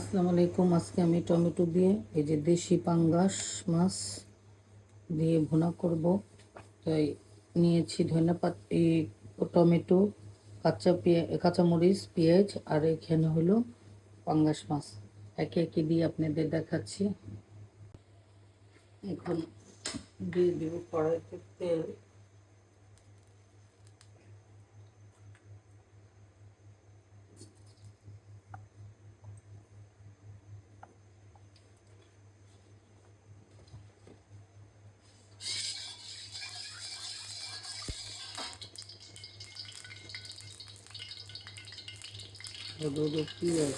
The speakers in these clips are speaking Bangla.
আসসালামু আলাইকুম। আজকে আমি টমেটো দিয়ে, এই যে দেশি পাঙ্গাস মাছ দিয়ে ভুনা করব। তাই নিয়েছি ধনেপাত এই টমেটো, কাঁচা পেঁয়া, কাঁচামরিচ, পেঁয়াজ, আর এখানে হলো পাঙ্গাস মাছ। একে একে দিয়ে আপনাদের দেখাচ্ছি। এখন দিয়ে দেবো কড়াইতে তেল। ও পেঁয়াজ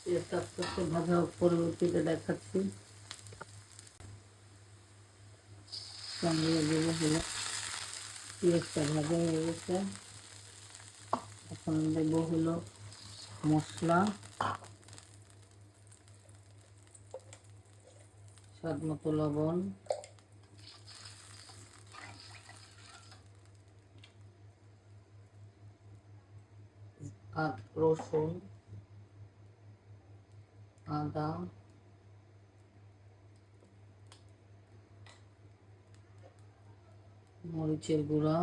পেঁয়াজটা আস্তে আস্তে ভাজা পরবর্তীতে দেখাচ্ছি। সঙ্গে দেবো পেঁয়াজটা ভাজা হয়ে গেছে। এখন দেব হলো মশলা। স্বাদ মতো লবণ। রসুন। আদা। মরিচের গুঁড়া।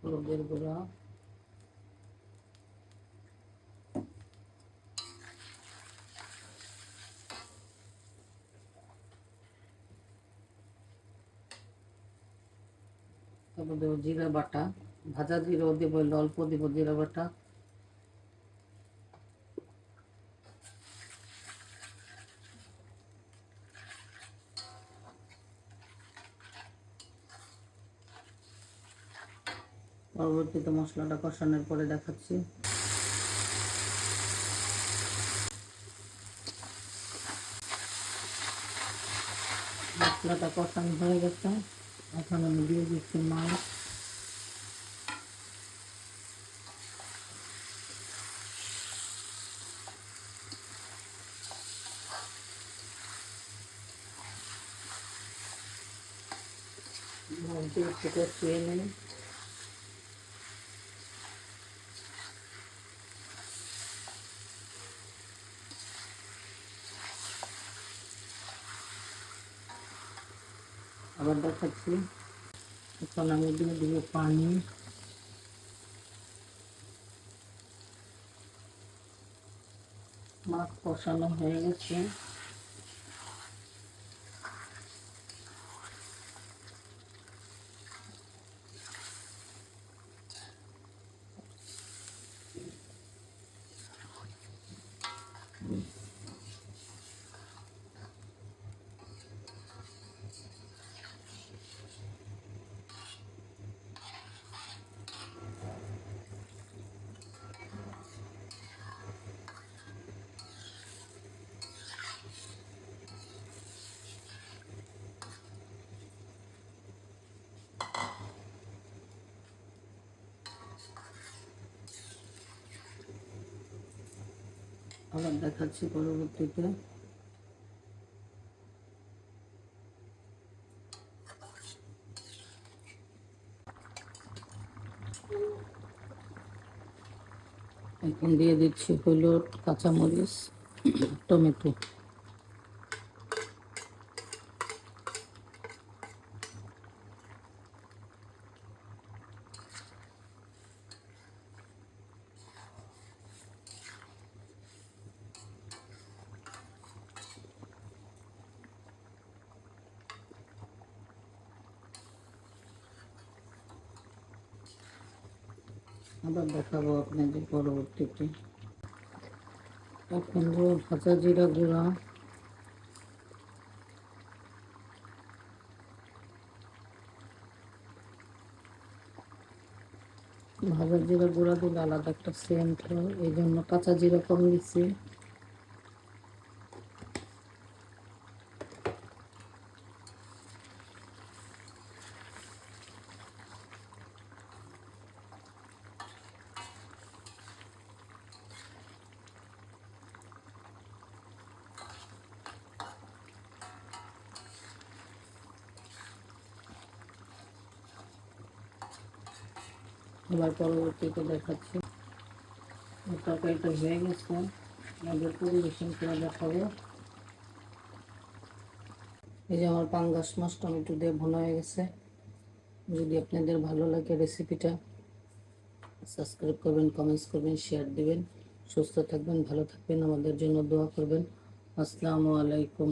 হলুদের গুঁড়া। তারপর দেবো জিরা বাটা। ভাজা জিরাও দেবো, অল্প দেবো জিরা বাটা। পরবর্তীতে মশলাটা কষানোর পরে দেখাচ্ছি। মশলাটা কষানো হয়ে গেছে। এখন আমি দিয়ে দিচ্ছি মাছ। দিয়ে একটু কষিয়ে নিই। আবার দেখাচ্ছি। এখন আমি দিয়ে দিব পানি। মাছ কষানো হয়ে গেছে। আবার দেখাচ্ছি পরবর্তীতে। এখন দিয়ে দিচ্ছি হলো কাঁচামরিচ টমেটো। আবার দেখাবো আপনাদের পরবর্তীতে। এখন দেবো ভাজা জিরা গুঁড়া। ভাজা জিরা গুঁড়া দিলে আলাদা একটা সেন্ট এই জন্য কাঁচা জিরা কম দিচ্ছি। এবার পরবর্তীতে দেখাচ্ছি। তরকারিটা হয়ে গেছে। আমাদের পরিবেশন করে দেখাবো। এই যে আমার পাঙ্গাস মাছ টমেটো দিয়ে ভোনা হয়ে গেছে। যদি আপনাদের ভালো লাগে রেসিপিটা, সাবস্ক্রাইব করবেন কমেন্টস করবেন শেয়ার দিবেন। সুস্থ থাকবেন, ভালো থাকবেন, আমাদের জন্য দোয়া করবেন। আসসালামু আলাইকুম।